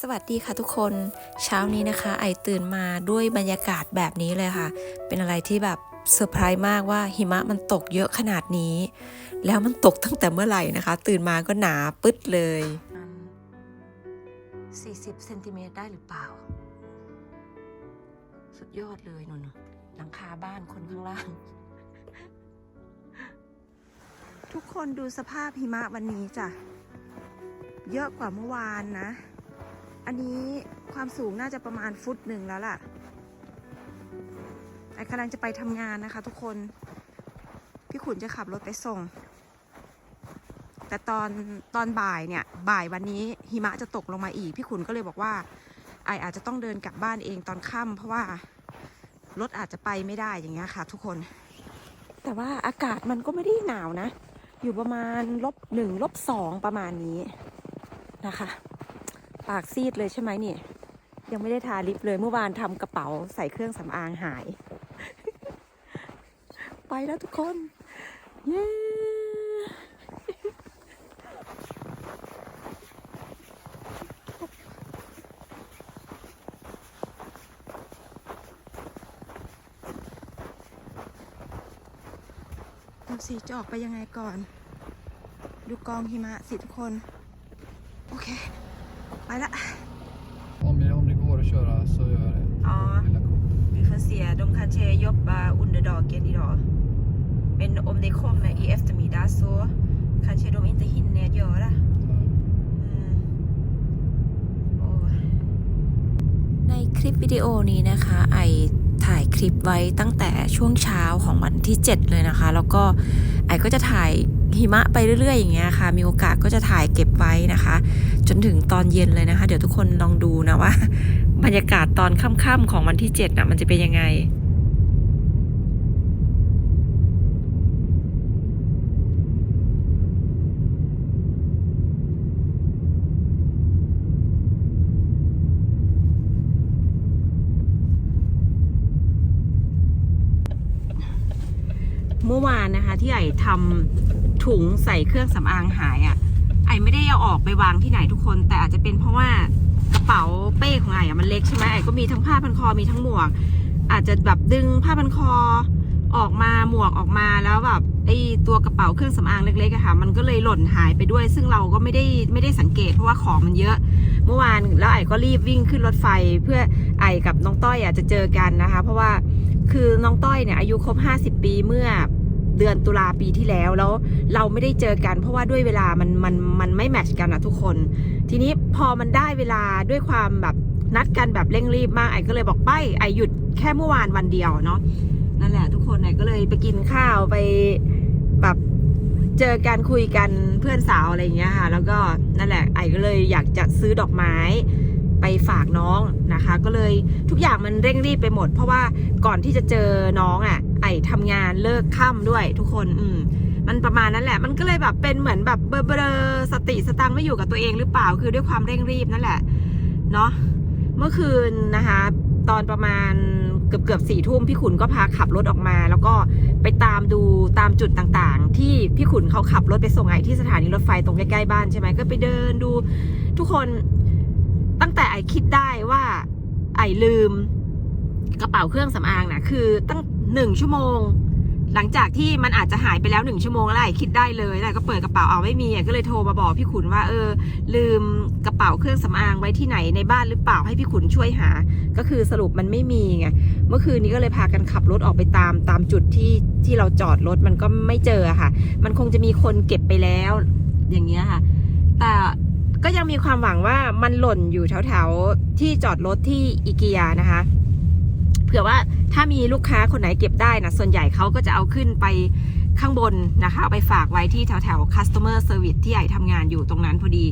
สวัสดีค่ะทุกคนเช้านี้นะคะ ไอตื่นมาด้วยบรรยากาศแบบนี้เลยค่ะ เป็นอะไรที่แบบเซอร์ไพรส์มากว่าหิมะมันตกเยอะขนาดนี้ แล้วมันตกตั้งแต่เมื่อไหร่นะคะ ตื่นมาก็หนาปึ๊ดเลย 40เซนติเมตรได้หรือเปล่า สุดยอดเลยนนหลังคาบ้านคนข้างล่าง ทุกคนดูสภาพหิมะวันนี้จ้ะ เยอะกว่าเมื่อวานนะ อันนี้ความสูงน่าจะประมาณฟุตหนึ่งแล้วล่ะไอ้กำลังจะไปทำงานนะคะทุกคน พี่ขุนจะขับรถไปส่ง แต่ตอนตอนบ่ายเนี่ย บ่ายวันนี้หิมะจะตกลงมาอีก พี่ขุนก็เลยบอกว่า ไออาจจะต้องเดินกลับบ้านเองตอนค่ำเพราะว่ารถอาจจะไปไม่ได้อย่างเงี้ยค่ะ ทุกคน แต่ว่าอากาศมันก็ไม่ได้หนาวนะ อยู่ประมาณลบหนึ่งลบสองประมาณนี้นะคะ ปากซีดเลยใช่ไหมนี่ ยังไม่ได้ทาลิปเลยเมื่อวานทำกระเป๋าใส่เครื่องสำอางหาย ไปแล้วทุกคน เย้ดูสิจะออกไปยังไงก่อน ดูกองหิมะสิทุกคน โอเค ไปละ Om, om det går att köra så gör jag det. Ja. Lilla kort. Vi får se. De kanske jobbar under dagen idag. Men om det kommer i eftermiddag så kanske de inte hinner göra. Mm. Och ในคลิปวิดีโอนี้นะคะ ไอ ถ่ายคลิปไว้ตั้งแต่ช่วงเช้าของวันที่ 7 เลยนะคะ แล้วก็ไอก็จะถ่ายหิมะไปเรื่อยๆอย่างเงี้ยค่ะ มีโอกาสก็จะถ่ายเก็บไว้นะคะ จนถึงตอนเย็นเลยนะคะ เดี๋ยวทุกคนลองดูนะว่า บรรยากาศตอนค่ำๆของวันที่7นะมันจะเป็นยังไง นะคะ ที่ไอทำถุงใส่เครื่องสำอางหายอะ่ะ ไอไม่ได้เอาออกไปวางที่ไหนทุกคน แต่อาจจะเป็นเพราะว่ากระเป๋าเป้ของไออะมันเล็กใช่ไหมไอก็มีทั้งผ้าพันคอมีทั้งหมวก อาจจะแบบดึงผ้าพันคอออกมาหมวกออกมาแล้วแบบไอตัวกระเป๋าเครื่องสำอางเล็กๆอะค่ะ มันก็เลยหล่นหายไปด้วย ซึ่งเราก็ไม่ได้ไม่ได้สังเกตเพราะว่าของมันเยอะ เมื่อวานแล้วไอก็รีบวิ่งขึ้นรถไฟ เพื่อไอกับน้องต้อยอะจะเจอกันนะคะ เพราะว่าคือน้องต้อยเนี่ยอายุครบ 50 ปีเมื่อ เดือนตุลาปีที่แล้วแล้วเราไม่ได้เจอกัน เพราะว่าด้วยเวลามันมันมันไม่แมทช์กันอะทุกคน ทีนี้พอมันได้เวลาด้วยความแบบนัดกันแบบเร่งรีบมากไอ้ก็เลยบอกไปไอ้หยุดแค่เมื่อวานวันเดียวเนาะนั่นแหละ ทุกคนไอ้ก็เลยไปกินข้าวไปแบบเจอกันคุยกันเพื่อนสาวอะไรอย่างเงี้ยค่ะ แล้วก็นั่นแหละไอ้ก็เลยอยากจะซื้อดอกไม้ ไปฝากน้องนะคะ ก็เลยทุกอย่างมันเร่งรีบไปหมด เพราะว่าก่อนที่จะเจอน้องอะ่ะ ไอทำงานเลิกค่ำด้วยทุกคนอืมมันประมาณนั้นแหละ มันก็เลยแบบเป็นเหมือนแบบเบลอเบลอสติสตังไม่อยู่กับตัวเองหรือเปล่า คือด้วยความเร่งรีบนั่นแหละ เนาะ เมื่อคืนนะคะ ตอนประมาณเกือบเกือบสี่ทุ่มพี่ขุนก็พาขับรถออกมา แล้วก็ไปตามดูตามจุดต่างๆ ที่พี่ขุนเขาขับรถไปส่งไอที่สถานีรถไฟตรงใกล้ๆบ้านใช่ไหมก็ไปเดินดูทุกคน ตั้งแต่ไอคิดได้ว่า ไอลืม กระเป๋าเครื่องสำอางนะคือตั้งหนึ่งชั่วโมง หลังจากที่มันอาจจะหายไปแล้วหนึ่งชั่วโมงแล้วไอคิดได้เลยแล้วก็เปิดกระเป๋าเอาไม่มีก็เลยโทรมาบอกพี่ขุนว่าเออ ลืมกระเป๋าเครื่องสำอางไว้ที่ไหนในบ้านหรือเปล่าให้พี่ขุนช่วยหา ก็คือสรุปมันไม่มีไงเมื่อคืนนี้ก็เลยพากันขับรถออกไปตามตามจุดที่ที่เราจอดรถมันก็ไม่เจอค่ะ มันคงจะมีคนเก็บไปแล้ว อย่างเงี้ยค่ะ แต่ ก็ยังมีความหวังว่ามันหล่นอยู่แถวๆที่จอดรถที่อีเกียนะคะ เผื่อว่าถ้ามีลูกค้าคนไหนเก็บได้นะส่วนใหญ่เขาก็จะเอาขึ้นไปข้างบนนะคะเอาไปฝากไว้ที่แถวแถวๆ customer service ที่ใหญ่ทำงานอยู่ตรงนั้นพอดี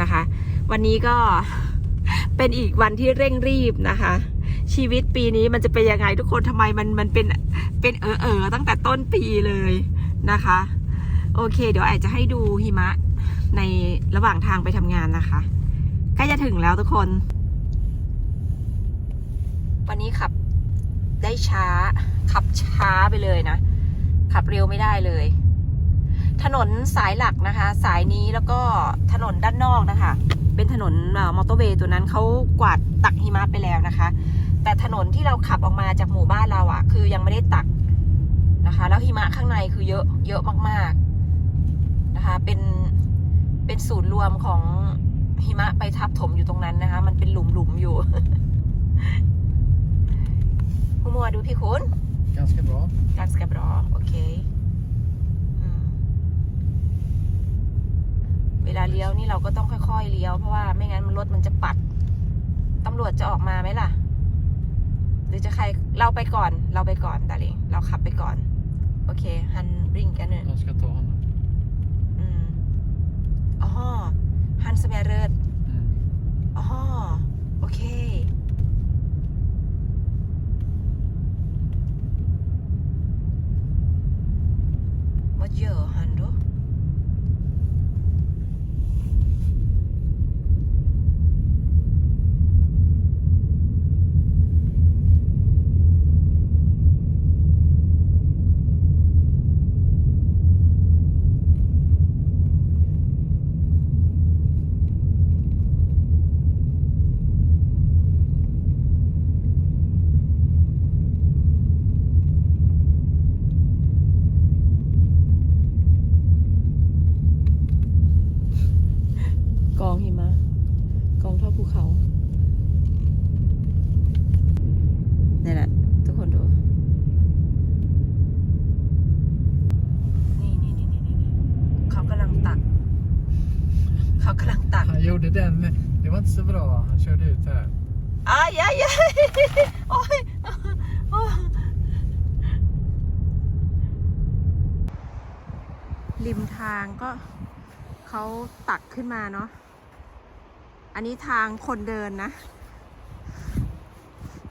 นะคะ วันนี้ก็เป็นอีกวันที่เร่งรีบนะคะ ชีวิตปีนี้มันจะเป็นยังไงทุกคนทำไมมันมันเป็นเป็นเออเออตั้งแต่ต้นปีเลยนะคะ โอเค เดี๋ยวอาจจะให้ดูหิมะ ในระหว่างทางไปทำงานนะคะใกล้จะถึงแล้วทุกคน วันนี้ขับได้ช้า ขับช้าไปเลยนะ ขับเร็วไม่ได้เลย ถนนสายหลักนะคะ สายนี้แล้วก็ถนนด้านนอกนะคะ เป็นถนนมอเตอร์เวย์ตัวนั้นเขากวาดตักหิมะไปแล้วนะคะ แต่ถนนที่เราขับออกมาจากหมู่บ้านเราอะ คือยังไม่ได้ตักนะคะ แล้วหิมะข้างในคือเยอะเยอะมากๆนะคะ เป็น เป็นศูนย์รวมของหิมะไปทับถมอยู่ตรงนั้นนะคะ มันเป็นหลุมๆอยู่คุณมัวดูพี่คุณ Ganska bra. ganska bra okej อืมเวลาเลี้ยวนี่เราก็ต้องค่อยๆเลี้ยวเพราะว่าไม่งั้นมันรถมันจะปัด ตำรวจจะออกมาไหมล่ะ หรือจะใครเราไปก่อน เราไปก่อนดาริงเราขับไปก่อน โอเคฮันบริงกันเน De ska ta honom. อืม อ๋อฮันสเมเรด Mm. อ๋อโอเค Vad gör han då? Gong กองหิมะ กองเท่าภูเขานี่แหละ ทุกคนดู นี่นี่นี่นี่นี่เขากำลังตัก เขากำลังตัก Han gjorde den. Det var inte så bra. Han körde ut här. อ้ายายายโอ้ยโอ้ยริมทางก็เขาตักขึ้นมาเนาะ อันนี้ทางคนเดินนะ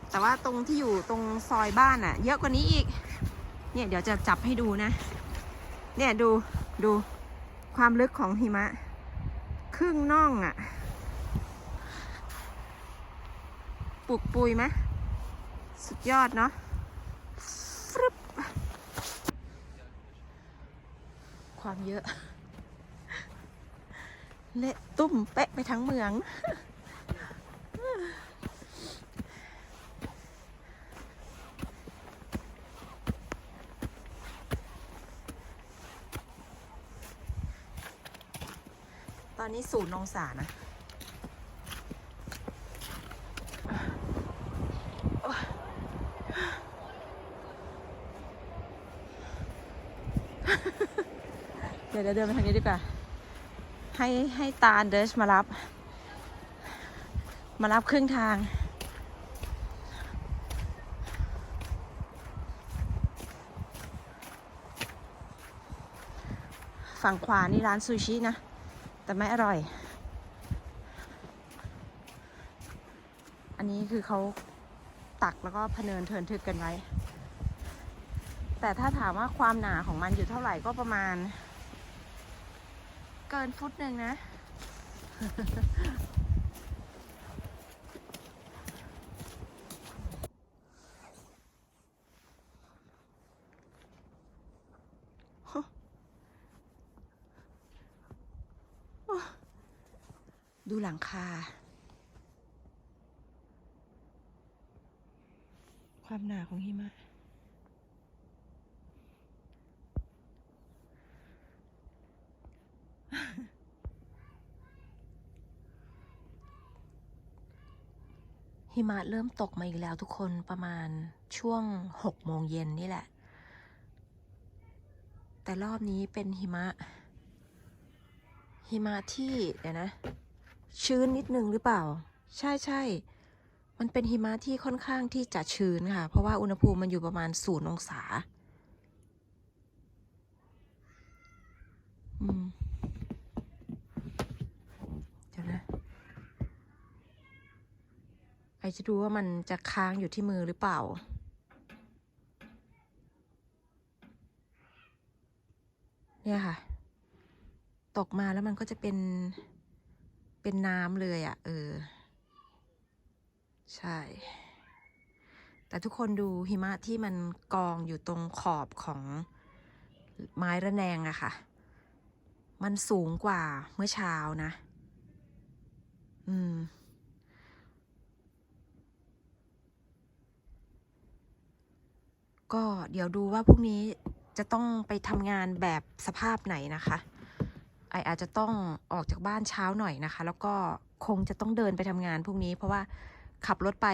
แต่ว่าตรงที่อยู่ตรงซอยบ้านอะเยอะกว่านี้อีก เนี่ยเดี๋ยวจะจับให้ดูนะ เนี่ยดูดูความลึกของหิมะ ครึ่งน่องอะปลูกปุยไหมสุดยอดเนาะฟึบความเยอะ เละตุ้มเป๊ะไปทั้งเมือง ตอนนี้ศูนย์องศานะ เดี๋ยวเดินไปทางนี้ดีกว่า ให้ให้ตาเดชมารับ มารับครึ่งทางฝั่งขวานี่ร้านซูชินะ แต่ไม่อร่อย อันนี้คือเขาตักแล้วก็พเนินเทินทึกกันไว้ แต่ถ้าถามว่าความหนาของมันอยู่เท่าไหร่ก็ประมาณ เกินฟุตหนึ่งนะ ดูหลังคา ความหนาของหิมะหิมะเริ่มตกมาอีกแล้วทุกคนประมาณช่วงหกโมงเย็นนี่แหละ แต่รอบนี้เป็นหิมะ หิมะที่ เดี๋ยวนะ ชื้นนิดนึงหรือเปล่า ใช่ใช่ มันเป็นหิมะที่ค่อนข้างที่จะชื้นค่ะ เพราะว่าอุณหภูมิมันอยู่ประมาณศูนย์องศา อืม เดี๋ยวนะไอจะดูว่ามันจะค้างอยู่ที่มือหรือเปล่าเนี่ยค่ะ ตกมาแล้วมันก็จะเป็น เป็นน้ำเลยอะ่ะ เออ ใช่ แต่ทุกคนดูหิมะที่มันกองอยู่ตรงขอบของไม้ระแนงอะค่ะ มันสูงกว่าเมื่อเช้านะ อืมก็เดี๋ยวดูว่าพรุ่งนี้จะต้องไปทำงานแบบสภาพไหนนะคะ ออาจจะต้องออกจากบ้านเช้าหน่อยนะคะ แล้วก็คงจะต้องเดินไปทำงานพรุ่งนี้ เพราะว่าขับรถไป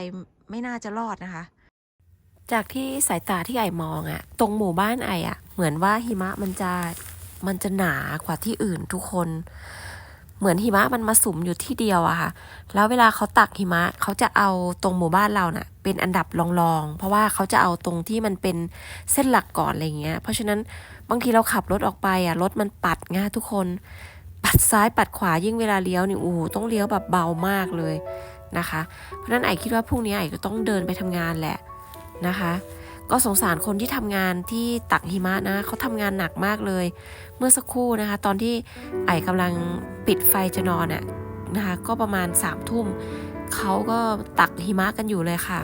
ไม่น่าจะรอดนะคะ จากที่สายตาที่ไอมองอะตรงหมู่บ้านไออะเหมือนว่าหิมะมันจะมันจะหนากว่าที่อื่นทุกคน เหมือนหิมะมันมาสุมอยู่ที่เดียวอะค่ะ แล้วเวลาเขาตักหิมะเขาจะเอาตรงหมู่บ้านเราน่ะ เป็นอันดับรองๆ เพราะว่าเขาจะเอาตรงที่มันเป็นเส้นหลักก่อนอะไรเงี้ย เพราะฉะนั้นบางทีเราขับรถออกไปอะรถมันปัดไงทุกคน ปัดซ้ายปัดขวายิ่งเวลาเลี้ยวนี่โอ้โหต้องเลี้ยวแบบเบามากเลยนะคะ เพราะฉะนั้นไอคิดว่าพรุ่งนี้ไอก็ต้องเดินไปทำงานแหละนะคะ ก็สงสารคนที่ทำงานที่ตักหิมะนะเขาทำงานหนักมากเลย เมื่อสักครู่นะคะ ตอนที่ไอกำลังปิดไฟจะนอนอะนะคะก็ประมาณสามทุ่มเขาก็ตักหิมะกันอยู่เลยค่ะ